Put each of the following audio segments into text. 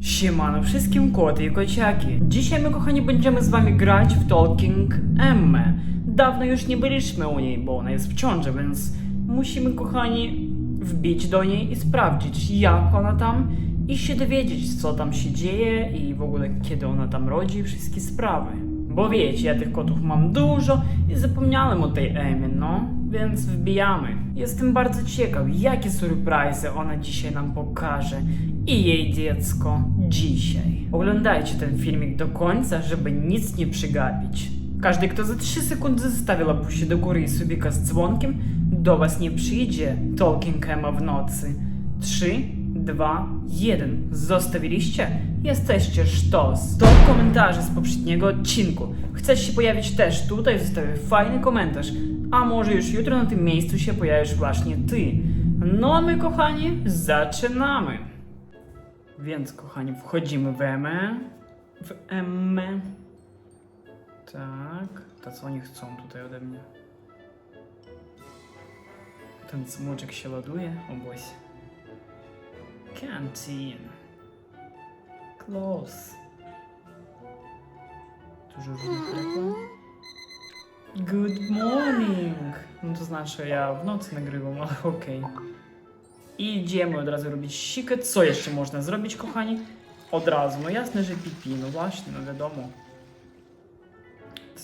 Siemano wszystkim koty i kociaki. Dzisiaj my kochani będziemy z wami grać w Talking Emmę. Dawno już nie byliśmy u niej, bo ona jest w ciąży, więc musimy kochani wbić do niej i sprawdzić jak ona tam i się dowiedzieć co tam się dzieje i w ogóle kiedy ona tam rodzi wszystkie sprawy. Bo wiecie, ja tych kotów mam dużo i zapomniałem o tej Emmie, no, więc wbijamy. Jestem bardzo ciekaw, jakie surprizy ona dzisiaj nam pokaże i jej dziecko dzisiaj. Oglądajcie ten filmik do końca, żeby nic nie przegapić. Każdy, kto za 3 sekundy zostawi lapusie do góry i subika z dzwonkiem, do was nie przyjdzie Talking Emma w nocy. 3, 2, 1. Zostawiliście? Jesteście sztos. To komentarze z poprzedniego odcinku. Chcesz się pojawić też tutaj? Zostawię fajny komentarz. A może już jutro na tym miejscu się pojawisz właśnie ty. No a my, kochani, zaczynamy. Więc, kochani, wchodzimy w Emmę. W Emmę. Tak. To co oni chcą tutaj ode mnie? Ten smoczek się ładuje? O boś. Canteen. Close. Dużo różnych reklam. Good morning! No to znaczy ja w nocy nagrywam, ale okej. I idziemy od razu robić sikę. Co jeszcze można zrobić, kochani? Od razu, no jasne, że pipi, no właśnie, no wiadomo.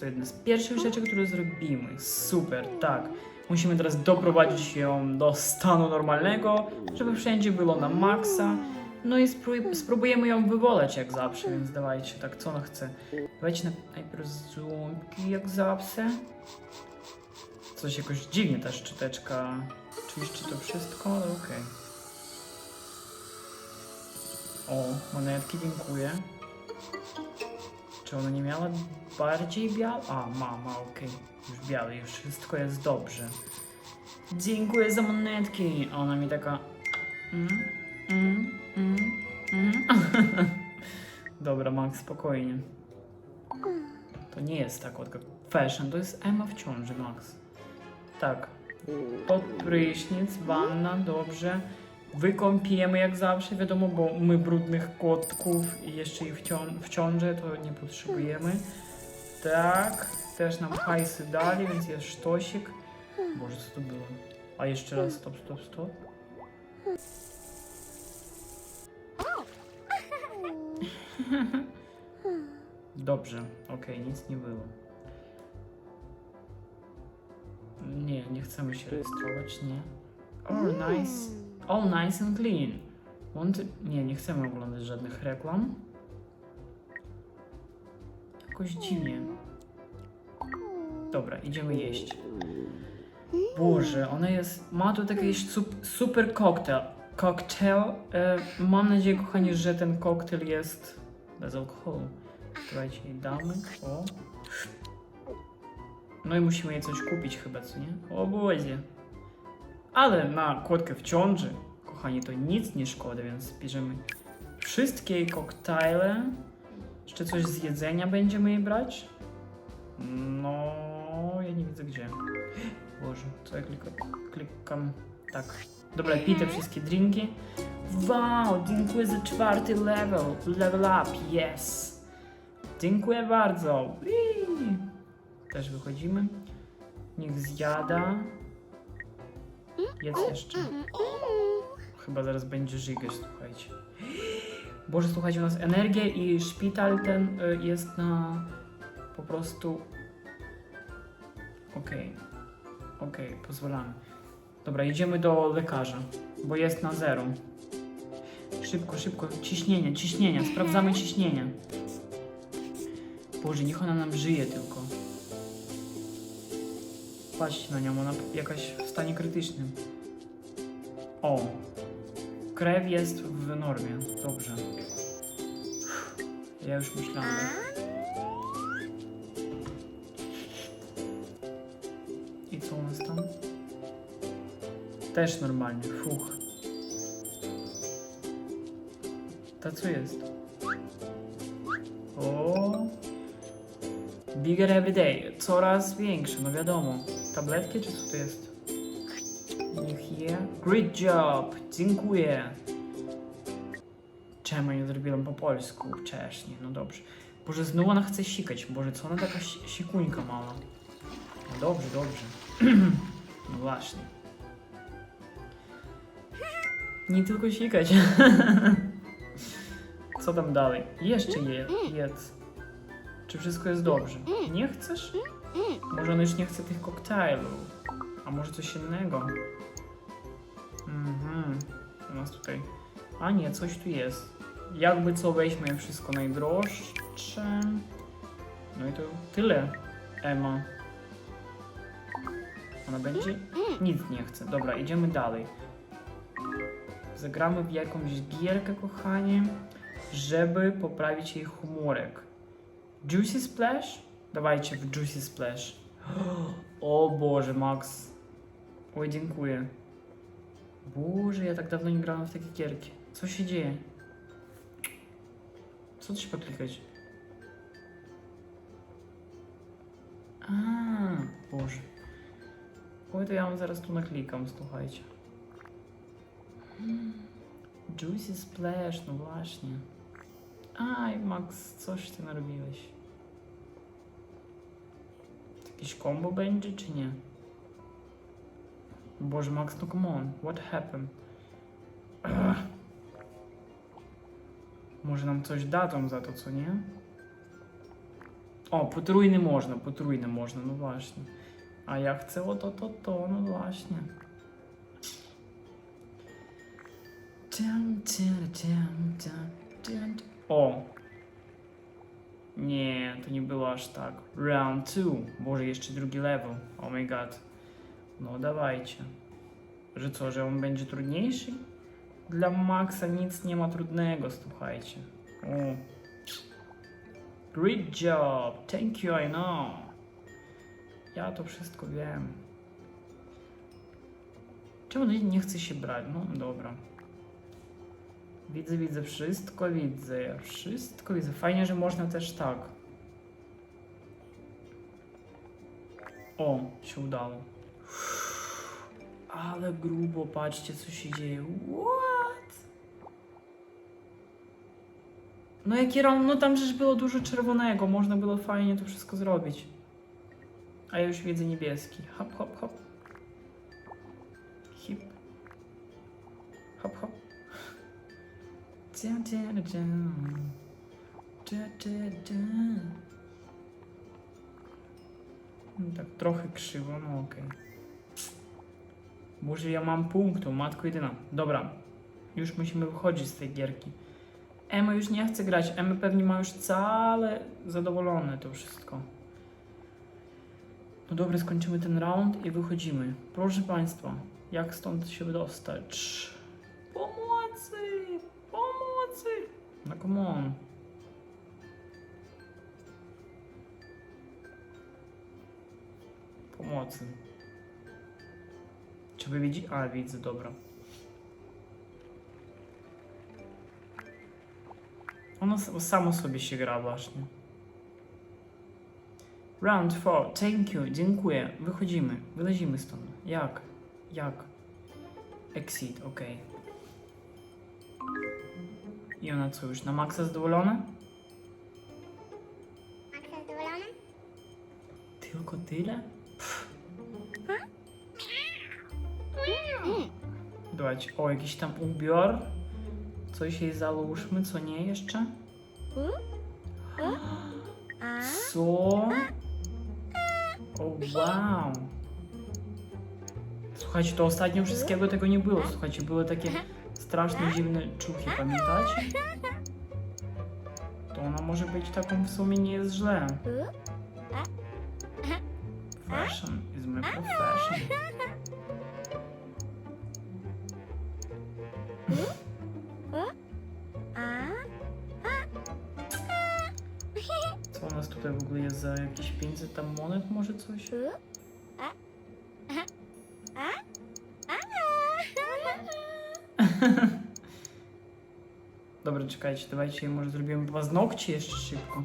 To jedna z pierwszych rzeczy, które zrobimy. Super, tak. Musimy teraz doprowadzić ją do stanu normalnego, żeby wszędzie było na maksa. No i spró- spróbujemy ją wywołać jak zawsze, więc dawajcie, tak co ona chce. Dawajcie na najpierw zoomki jak zawsze. Coś jakoś dziwnie ta szczyteczka. Oczywiście to wszystko, ale okej. O, monetki, dziękuję. Czy ona nie miała bardziej biał? A, ma, ma, okej. Już biały, już wszystko jest dobrze. Dziękuję za monetki. Ona mi taka... Mm, mm, mm, mm. Dobra, Max, spokojnie. To nie jest tak jak fashion, to jest Emma w ciąży, Max. Tak. Pod prysznic, wanna, dobrze. Wykąpiemy jak zawsze, wiadomo, bo my brudnych kotków i jeszcze ich w, w ciąży to nie potrzebujemy. Tak, też nam hajsy dali, więc jest sztosik. Boże, co to było? A jeszcze raz, stop, stop, stop. Dobrze, okej, nic nie było. Nie, nie chcemy się rejestrować, nie. Oh, nice. All nice and clean. Want... Nie, nie chcemy oglądać żadnych reklam. Jakoś dziwnie. Dobra, idziemy jeść. Boże, ona jest. Ma tu taki sup, super koktajl. Koktajl. E, mam nadzieję, kochani, że ten koktajl jest bez alkoholu. Słuchajcie, damy. O. No i musimy jej coś kupić chyba, co nie? O Boże. Ale na kotkę w ciąży, kochani, to nic nie szkoda, więc bierzemy wszystkie koktajle. Jeszcze coś z jedzenia będziemy jej brać? No, ja nie widzę gdzie. Boże, co ja klikam? Klikam. Tak. Dobra, pij te wszystkie drinki. Wow, dziękuję za czwarty level. Level up, yes. Dziękuję bardzo. Whee! Też wychodzimy. Niech zjada. Jest jeszcze. Chyba zaraz będzie żygać, słuchajcie. Boże, słuchajcie, u nas energia i szpital ten y, jest na po prostu. Okej. Okej, pozwalamy. Dobra, idziemy do lekarza, bo jest na zero. Szybko, szybko. Ciśnienie, ciśnienia. Sprawdzamy ciśnienie. Boże, niech ona nam żyje tylko. Patrzcie na nią, ona jakaś w stanie krytycznym. O, krew jest w normie. Dobrze. Ja już myślałem. Też normalnie. Fuch. To co jest? O. Bigger every day. Coraz większe, no wiadomo. Tabletki czy co to jest? Niech je. Great job. Dziękuję. Czemu nie zrobiłem po polsku wcześniej? No dobrze. Boże, znowu ona chce sikać. Boże, co ona taka si- sikuńka mała? No dobrze, dobrze. no właśnie. Nie tylko sikać. Co tam dalej? Jeszcze je, jedz. Czy wszystko jest dobrze? Nie chcesz? Może on już nie chce tych koktajlów. A może coś innego? Mhm. U nas tutaj. A nie, coś tu jest. Jakby co weźmy wszystko najdroższe. No i to tyle. Ema. Ona będzie? Nic nie chce. Dobra, idziemy dalej. Zagramy w jakąś gierkę, kochanie, żeby poprawić jej humorek. Juicy Splash? Dawajcie w Juicy Splash. O Boże, Max. Oj, dziękuję. Boże, ja tak dawno nie grałem w takie gierki. Co się dzieje? Co trzeba klikać? A, Boże. Oj, to ja wam zaraz tu naklikam, słuchajcie. Juicy Splash, no właśnie. Aj, Max, coś ty narobiłeś. Jakieś combo będzie, czy nie? Boże, Max, no come on, what happened? Może nam coś dadzą za to, co nie? O, potrójny można, potrójny można, no właśnie. A ja chcę o to, to, to, no właśnie. O! Nie, to nie było aż tak. Round 2. Boże, jeszcze drugi level. Oh my god. No dawajcie. Że co, że on będzie trudniejszy? Dla Maxa nic nie ma trudnego, słuchajcie. O. Great job. Thank you, I know. Ja to wszystko wiem. Czemu nie- chce się brać? No dobra. Widzę, widzę, wszystko widzę, wszystko widzę. Fajnie, że można też tak. O, się udało. Ale grubo, patrzcie co się dzieje. What? No jaki ram, no tam przecież było dużo czerwonego, można było fajnie to wszystko zrobić. A ja już widzę niebieski. Hop, hop, hop. Hip. Hop, hop. Tak trochę krzywo, no okej. Boże, ja mam punktu, matko jedyna. Dobra, już musimy wychodzić z tej gierki. Emma już nie chce grać, Emma pewnie ma już całe zadowolone to wszystko. No dobra, skończymy ten round i wychodzimy. Proszę Państwa, jak stąd się dostać? Pomocy! Pomocy! No come on. Pomocy. Czy wy widzicie? A, widzę, dobra. Ono samo sobie się gra właśnie. Round 4. Thank you. Dziękuję. Wychodzimy. Wylazimy stąd. Jak? Jak? Exit, ok. I ona co, już na maksa zadowolona? Max zadowolony? Tylko tyle? Pff. Dać, o, jakiś tam ubiór. Coś jej załóżmy, co nie jeszcze? Co? O, wow. Słuchajcie, to ostatnio wszystkiego tego nie było. Słuchajcie, były takie strasznie dziwne czuchy, pamiętacie? To ona może być taką w sumie nie jest źle. Fashion is my profession. Co u nas tutaj w ogóle jest za jakieś 500 tam monet, może coś? Dobra, czekajcie, dawajcie, może zrobimy paznokcie jeszcze szybko.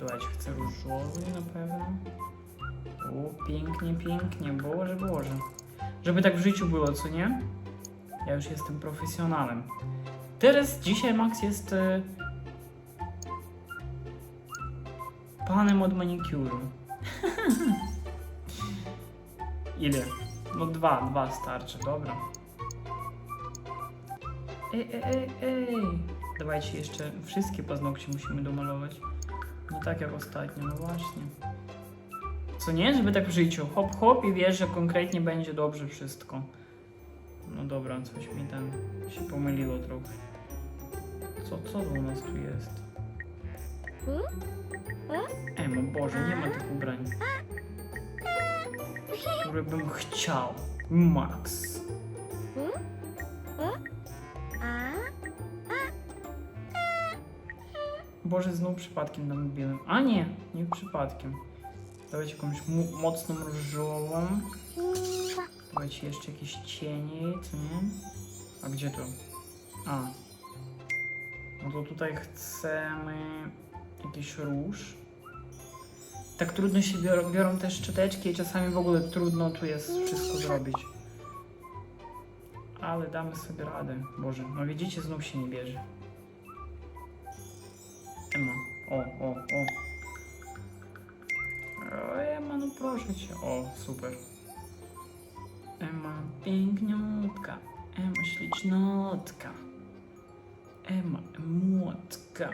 Dawajcie, chcę różowy na pewno. O, pięknie, pięknie, Boże, Boże. Żeby tak w życiu było, co nie? Ja już jestem profesjonalem. Teraz dzisiaj Max jest e, panem od manikuru. Ile? No dwa, dwa starczy, dobra. Ej, ej, ej, ej. Dawajcie jeszcze wszystkie paznokcie musimy domalować. Nie tak jak ostatnio, no właśnie. Co nie? Żeby tak w życiu. Hop, hop i wiesz, że konkretnie będzie dobrze wszystko. No dobra, coś mi tam się pomyliło trochę. Co, co u nas tu jest? Emo, Boże, nie ma tych ubrań. Które bym chciał. Max. Boże, znów przypadkiem tam biłem. A nie, nie przypadkiem. Dawajcie jakąś mocną różową. Dawajcie jeszcze jakieś cienie, co nie? A gdzie to? A. No to tutaj chcemy jakiś róż. Tak trudno się biorą, biorą te szczoteczki i czasami w ogóle trudno tu jest wszystko zrobić. Ale damy sobie radę. Boże, no widzicie, znów się nie bierze. O, o, o. O, Ema, no proszę cię. O, super. Ema, piękniutka. Ema, ślicznotka. Ema, młotka.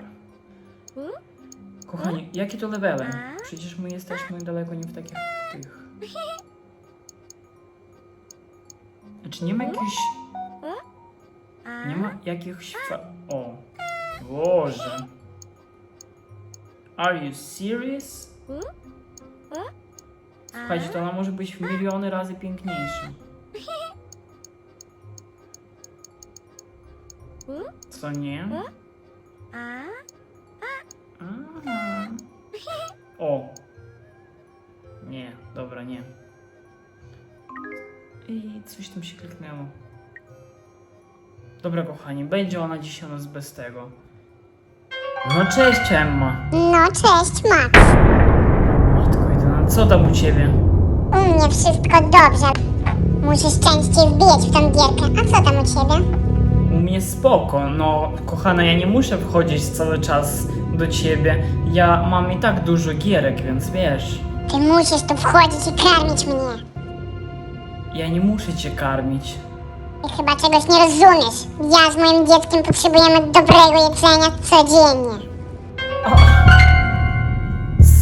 Kochani, jakie to levele? Przecież my jesteśmy daleko nie w takich tych. Znaczy nie ma jakichś... Nie ma jakichś... O. Boże. Are you serious? Słuchajcie, to ona może być w miliony razy piękniejsza. Co nie? Aha. O. Nie, dobra, nie. I coś tam się kliknęło. Dobra, kochani, będzie ona dzisiaj u nas bez tego. No cześć, Emma. No, cześć, Max. Matko jedyna, co tam u ciebie? U mnie wszystko dobrze. Musisz częściej wbijać w tą gierkę. A co tam u ciebie? U mnie spoko, no kochana, ja nie muszę wchodzić cały czas do ciebie. Ja mam i tak dużo gierek, więc wiesz, Ty musisz tu wchodzić i karmić mnie. ja nie muszę cię karmić. Ty chyba czegoś nie rozumiesz. Ja z moim dzieckiem potrzebujemy dobrego jedzenia codziennie.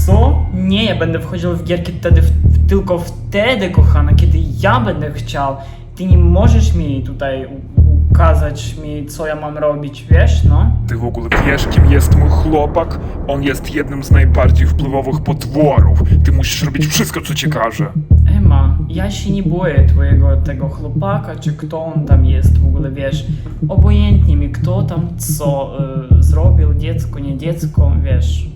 Co? Nie, ja będę wchodził w gierki wtedy, w, w, tylko wtedy, kochana, kiedy ja będę chciał. Ty nie możesz mi tutaj u, ukazać mi, co ja mam robić, wiesz, no? Ty w ogóle wiesz, kim jest mój chłopak? On jest jednym z najbardziej wpływowych potworów. Ty musisz robić wszystko, co ci każe. Ja się nie boję twojego tego chłopaka, czy kto on tam jest w ogóle, wiesz. Obojętnie mi, kto tam co y, zrobił, dziecko, nie dziecko, wiesz.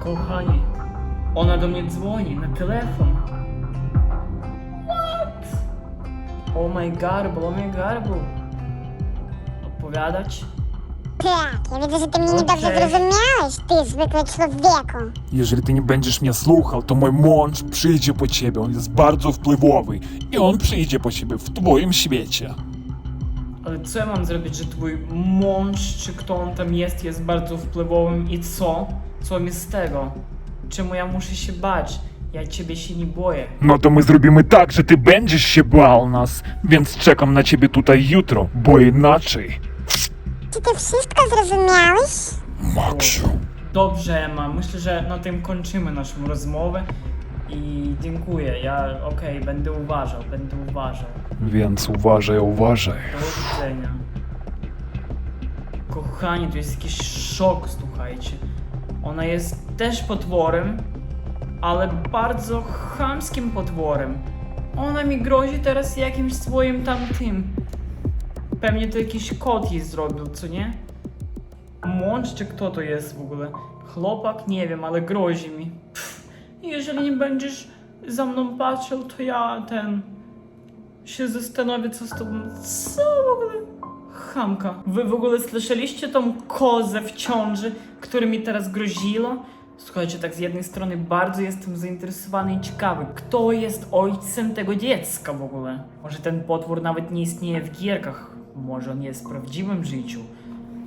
Kochani, ona do mnie dzwoni na telefon. What? Oh my garble, oh my garble. Odpowiadać? Tak, ja widzę, że ty mnie niedobrze cześć. zrozumiałeś, ty zwykły człowieku. Jeżeli ty nie będziesz mnie słuchał, to mój mąż przyjdzie po ciebie. On jest bardzo wpływowy. I on przyjdzie po ciebie w twoim świecie. Ale co ja mam zrobić, że twój mąż, czy kto on tam jest, jest bardzo wpływowym i co? Co mi z tego? Czemu ja muszę się bać? Ja ciebie się nie boję. No to my zrobimy tak, że ty będziesz się bał nas. Więc czekam na ciebie tutaj jutro, bo inaczej. Czy ty wszystko zrozumiałeś? Maksiu. Dobrze, Emma, myślę, że na tym kończymy naszą rozmowę. I dziękuję, ja okej, będę uważał, będę uważał. Więc uważaj, uważaj. Do widzenia. Kochani, to jest jakiś szok, słuchajcie. Ona jest też potworem, ale bardzo chamskim potworem. Ona mi grozi teraz jakimś swoim tamtym. Pewnie to jakiś kot jej zrobił, co nie? Mąż czy kto to jest w ogóle? Chłopak? Nie wiem, ale grozi mi. Pff, jeżeli nie będziesz za mną patrzył, to ja ten się zastanowię, co z tobą. Co w ogóle? Chamka. Wy w ogóle słyszeliście tą kozę w ciąży, która mi teraz groziła? Słuchajcie, tak z jednej strony bardzo jestem zainteresowany i ciekawy, kto jest ojcem tego dziecka w ogóle. Może ten potwór nawet nie istnieje w gierkach, może on jest w prawdziwym życiu.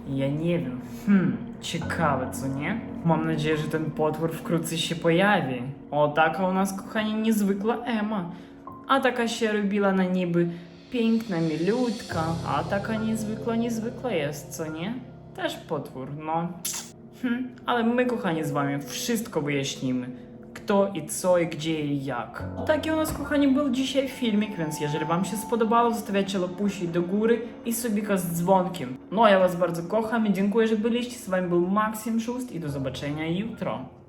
Ja nie wiem. Hmm, ciekawe, co nie? Mam nadzieję, że ten potwór wkrótce się pojawi. O, taka u nas, kochani, niezwykła Ema. A taka się robiła na niby piękna, milutka, a taka niezwykła, niezwykła jest, co nie? Też potwór, no. Hm, ale my, kochani, z wami wszystko wyjaśnimy. Kto i co i gdzie i jak. Taki u nas, kochani, był dzisiaj filmik, więc jeżeli wam się spodobało, zostawiajcie lapusi do góry i subika z dzwonkiem. No, ja was bardzo kocham i dziękuję, że byliście. Z wami był Maksim Szust i do zobaczenia jutro.